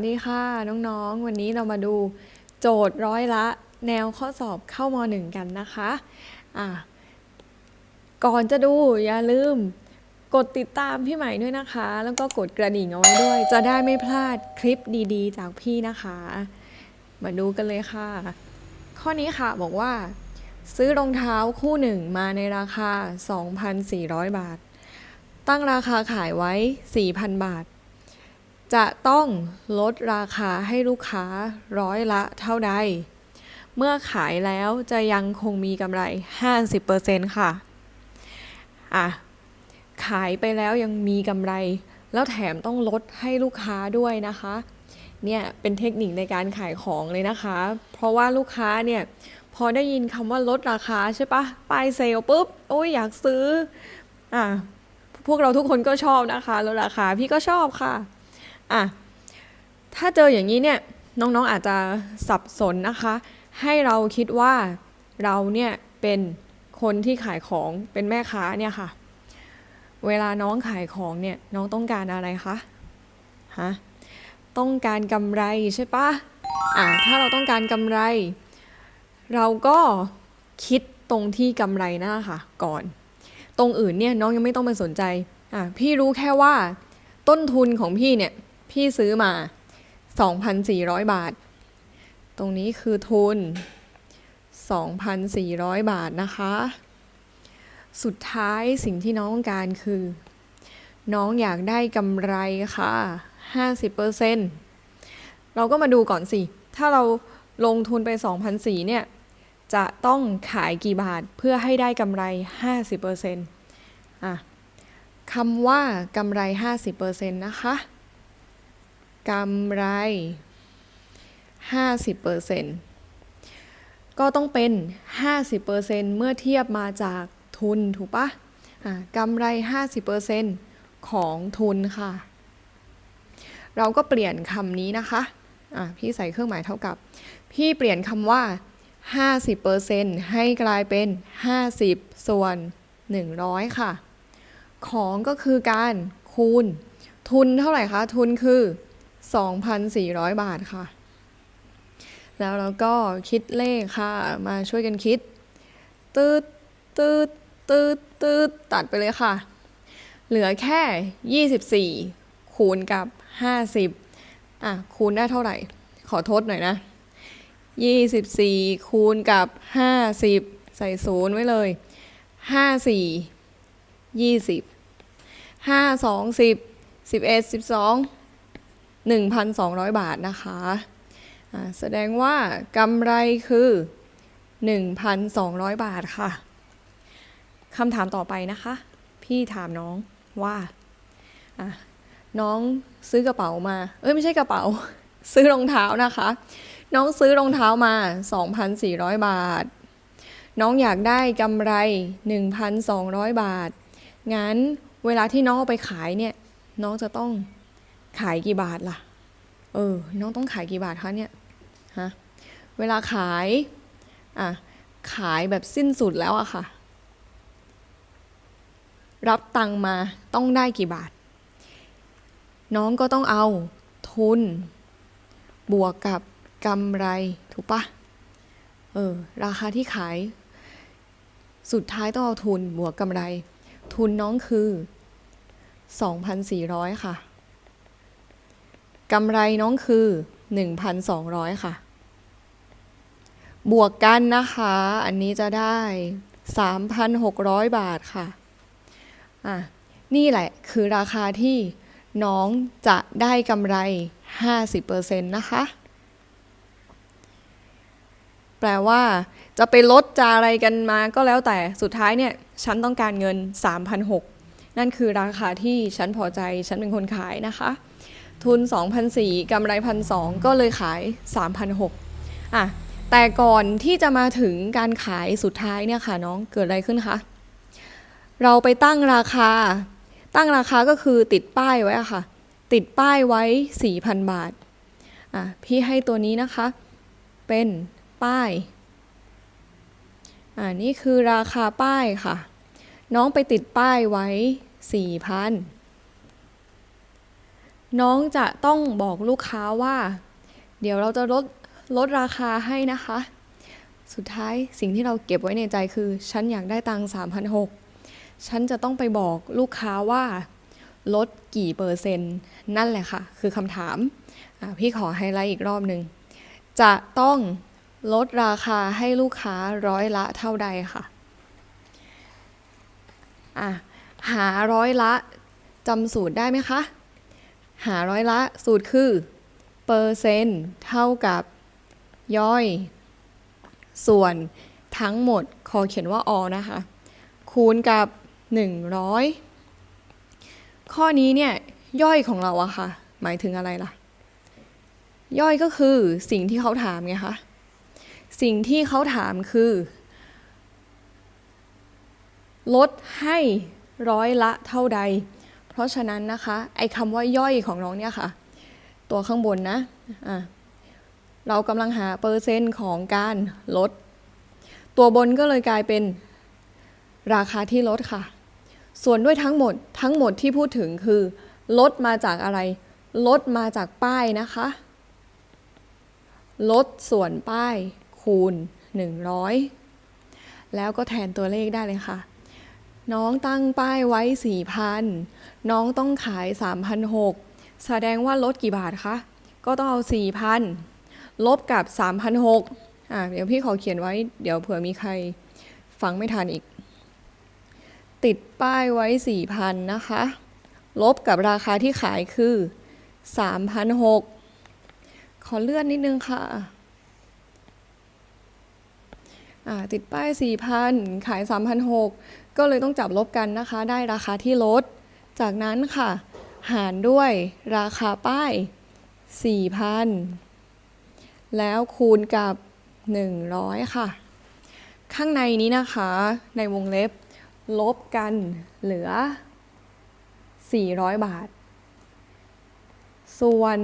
สดีค่ะ น้องๆ วันนี้เรามาดูโจทย์ร้อยละ แนวข้อสอบเข้ามหนึ่งกันนะคะอะก่อนจะดูอย่าลืมกดติดตามพี่ใหม่ด้วยนะคะ แล้วก็กดกระดิ่งเอาไว้ด้วย จะได้ไม่พลาดคลิปดีๆ จากพี่นะคะ มาดูกันเลยค่ะ ข้อนี้ค่ะบอกว่า ซื้อรองเท้าคู่หนึ่งมาในราคา 2,400 บาท ตั้งราคาขายไว้ 4,000 บาท จะต้องลดราคาให้ลูกค้าร้อยละเท่าใด เมื่อขายแล้วจะยังคงมีกำไร 50%ค่ะ อะ ขายไปแล้วยังมีกำไร แล้วแถมต้องลดให้ลูกค้าด้วยนะคะ เนี่ยเป็นเทคนิคในการขายของเลยนะคะ เพราะว่าลูกค้าเนี่ยพอได้ยินคำว่าลดราคาใช่ปะป้ายเซลปุ๊บ โอ้ยอยากซื้อ อะ พวกเราทุกคนก็ชอบนะคะลดราคาพี่ก็ชอบค่ะ อะถ้าเจออย่างนี้เนี่ยน้องๆอาจจะสับสนนะคะ ให้เราคิดว่าเราเนี่ยเป็นคนที่ขายของเป็นแม่ค้าเนี่ยค่ะ เวลาน้องขายของเนี่ยน้องต้องการอะไรคะฮะต้องการกำไรใช่ปะอะถ้าเราต้องการกำไร เราก็คิดตรงที่กำไรหน้าค่ะ ก่อน ตรงอื่นเนี่ยน้องยังไม่ต้องไปสนใจอะพี่รู้แค่ว่า ต้นทุนของพี่เนี่ย พี่ซื้อมา 2,400 บาท ตรงนี้คือทุน 2,400 บาทนะคะ สุดท้ายสิ่งที่น้องต้องการคือ น้องอยากได้กำไรค่ะ 50%เราก็มาดูก่อนสิ ถ้าเราลงทุนไป2,400เนี่ย จะต้องขายกี่บาทเพื่อให้ได้กำไร 50%อะคำว่ากำไร 50%นะคะ กำไร 50%ก็ต้องเป็น 50%เมื่อเทียบมาจากทุนถูกปะะกำไร 50%ของทุนค่ะ เราก็เปลี่ยนคำนี้นะคะะพี่ใส่เครื่องหมายเท่ากับ พี่เปลี่ยนคำว่า 50%ให้กลายเป็น 50 ส่วน 100 ค่ะ ของก็คือการคูณ ทุนเท่าไหร่คะ ทุนคือ 2,400 บาทค่ะ แล้วเราก็คิดเลขค่ะ มาช่วยกันคิด ตืดตืดตืดตืดตัดไปเลยค่ะ เหลือแค่ 24 คูณกับ 50 อะ คูณได้เท่าไหร่ ขอโทดหน่อยนะ 24 คูณกับ 50 ใส่ศูนย์ไว้เลย 54 20 5 2 10 11 12 1,200 บาทนะคะแสดงว่ากำไรคือ 1,200 บาทค่ะคำถามต่อไปนะคะ พี่ถามน้องว่าน้องซื้อกระเป๋ามา เอ้ยไม่ใช่กระเป๋า ซื้อรองเท้านะคะ น้องซื้อรองเท้ามา 2,400 บาท น้องอยากได้กำไร 1,200 บาท งั้นเวลาที่น้องเอาไปขายเนี่ย น้องจะต้อง ขายกี่บาทล่ะ เออ น้องต้องขายกี่บาทคะเนี่ยฮะเวลาขาย อะ ขายแบบสิ้นสุดแล้วอะค่ะ รับตังมาต้องได้กี่บาท น้องก็ต้องเอาทุน บวกกับกำไรถูกปะเออ ราคาที่ขาย สุดท้ายต้องเอาทุนบวกกำไร ทุนน้องคือ 2,400 ค่ะ กำไรน้องคือ 1,200 ค่ะ บวกกันนะคะ อันนี้จะได้ 3,600 บาทค่ะ อะ นี่แหละคือราคาที่น้องจะได้กำไร 50%นะคะ แปลว่า จะไปลดจะอะไรกันมาก็แล้วแต่สุดท้ายเนี่ย ฉันต้องการเงิน 3,600 นั่นคือราคาที่ฉันพอใจ ฉันเป็นคนขายนะคะ ทุน2,400กำไร 1,200 ก็เลยขาย 3,600อะแต่ก่อนที่จะมาถึงการขายสุดท้ายเนี่ยค่ะน้องเกิดอะไรขึ้นคะ เราไปตั้งราคา ตั้งราคาก็คือติดป้ายไว้อะค่ะ ติดป้ายไว้ 4,000 บาทอะพี่ให้ตัวนี้นะคะ เป็นป้ายอ่านี่คือราคาป้ายค่ะ น้องไปติดป้ายไว้ 4,000 น้องจะต้องบอกลูกค้าว่า เดี๋ยวเราจะลดลดราคาให้นะคะ สุดท้ายสิ่งที่เราเก็บไว้ในใจคือ ฉันอยากได้ตังค์สามพันหกฉันจะต้องไปบอกลูกค้าว่า ลดกี่เปอร์เซ็นต์ นั่นแหละค่ะ คือคำถามอะพี่ขอไฮไลท์อีกรอบหนึ่ง จะต้องลดราคาให้ลูกค้าร้อยละเท่าใดค่ะอะหาร้อยละจำสูตรได้ไหมคะ หาร้อยละสูตรคือเปอร์เซนต์เท่ากับย่อย ส่วนทั้งหมดขอเขียนว่าอนะคะ คูณกับ 100 ข้อนี้เนี่ย ย่อยของเราอะค่ะ หมายถึงอะไรล่ะ ย่อยก็คือสิ่งที่เขาถามไงคะสิ่งที่เขาถามคือ ลดให้ร้อยละเท่าใด ราะฉะนั้นนะคะไอ้คำว่าย่อยของน้องเนี่ยค่ะ ตัวข้างบนนะะเรากำลังหาเปอร์เซ็นต์ของการลด ตัวบนก็เลยกลายเป็นราคาที่ลดค่ะ ส่วนด้วยทั้งหมดทั้งหมดที่พูดถึงคือ ลดมาจากอะไร ลดมาจากป้ายนะคะ ลดส่วนป้ายคูณ 100 แล้วก็แทนตัวเลขได้เลยค่ะ น้องตั้งป้ายไว้4,000น้องต้องขาย3,600แสดงว่าลดกี่บาทคะ ก็ต้องเอา4,000ลบกับ3,600อะเดี๋ยวพี่ขอเขียนไว้ เดี๋ยวเผื่อมีใครฟังไม่ทันอีก ติดป้ายไว้4,000นนะคะ ลบกับราคาที่ขายคือ3,600ขอเลื่อนนิดนึงค่ะอ่าติดป้าย 4,000 ขาย 3,600 ก็เลยต้องจับลบกันนะคะ ได้ราคาที่ลด จากนั้นค่ะ หารด้วยราคาป้าย 4,000 แล้วคูณกับ 100 ค่ะ ข้างในนี้นะคะในวงเล็บ ลบกันเหลือ 400 บาท ส่วน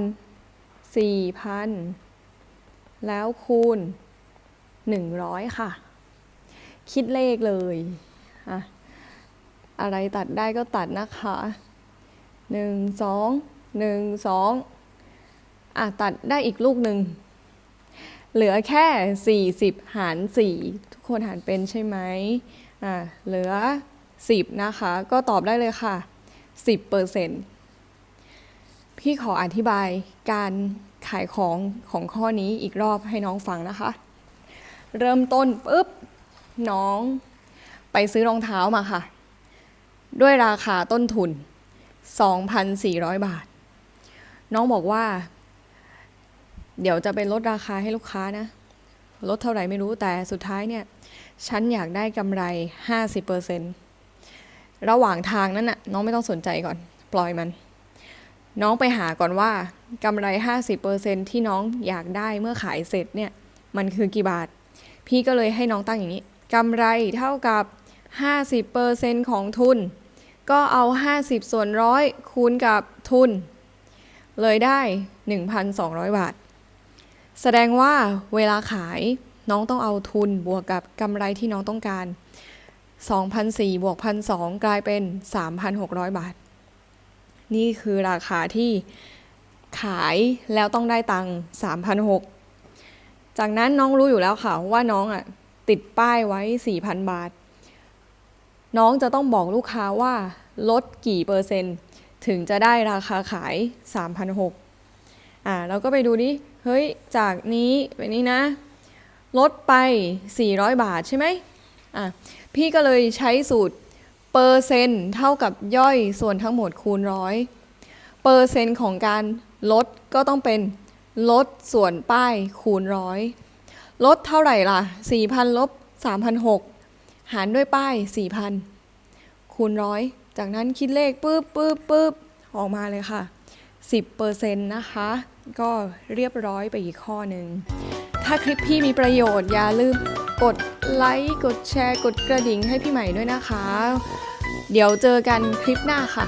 4,000 แล้วคูณ 100 ค่ะ คิดเลขเลย อะอะไรตัดได้ก็ตัดนะคะ1 2 1 2อะตัดได้อีกลูกหนึ่งเหลือแค่ 40 หาร 4 ทุกคนหารเป็นใช่ไหมอะเหลือ 10 นะคะ ก็ตอบได้เลยค่ะ 10เปอร์เซ็นต์พี่ขออธิบายการขายของของข้อนี้อีกรอบให้น้องฟังนะคะ เริ่มต้นปุ๊บ น้อง ไปซื้อรองเท้ามาค่ะ ด้วยราคาต้นทุน 2,400 บาท น้องบอกว่า เดี๋ยวจะไปลดราคาให้ลูกค้านะ ลดเท่าไหร่ไม่รู้แต่สุดท้ายเนี่ย ฉันอยากได้กำไร 50%ระหว่างทางนั้นน่ะ น้องไม่ต้องสนใจก่อน ปล่อยมัน น้องไปหาก่อนว่ากำไร 50%ที่น้องอยากได้เมื่อขายเสร็จเนี่ย มันคือกี่บาท พี่ก็เลยให้น้องตั้งอย่างนี้กำไรเท่ากับ 50%ของทุน ก็เอา 50 ส่วนร้อยคูณกับทุน เลยได้ 1,200 บาท แสดงว่าเวลาขายน้องต้องเอาทุนบวกกับกำไรที่น้องต้องการ 2,400บวก1,200 กลายเป็น 3,600 บาท นี่คือราคาที่ขายแล้วต้องได้ตังค์3,600 จากนั้นน้องรู้อยู่แล้วค่ะว่าน้องอะติดป้ายไว้ 4,000 บาท น้องจะต้องบอกลูกค้าว่าลดกี่เปอร์เซ็นต์ ถึงจะได้ราคาขาย 3,600อ่าเราก็ไปดูดิเฮ้ย จากนี้ไปนี้นะ ลดไป 400 บาทใช่ไหมอะพี่ก็เลยใช้สูตรเปอร์เซ็นต์เท่ากับย่อยส่วนทั้งหมดคูณร้อยเปอร์เซ็นต์ของการลดก็ต้องเป็นลดส่วนป้ายคูณร้อยลดเท่าไหร่ล่ะ 4,000ลบ3,600 หารด้วยป้าย 4,000 คูณร้อยจากนั้นคิดเลขปึ๊บปึ๊บปึ๊บออกมาเลยค่ะ 10%นะคะ ก็เรียบร้อยไปอีกข้อหนึ่ง ถ้าคลิปพี่มีประโยชน์อย่าลืมกดไลค์ กดแชร์ กดกระดิ่งให้พี่ใหม่ด้วยนะคะ เดี๋ยวเจอกันคลิปหน้าค่ะ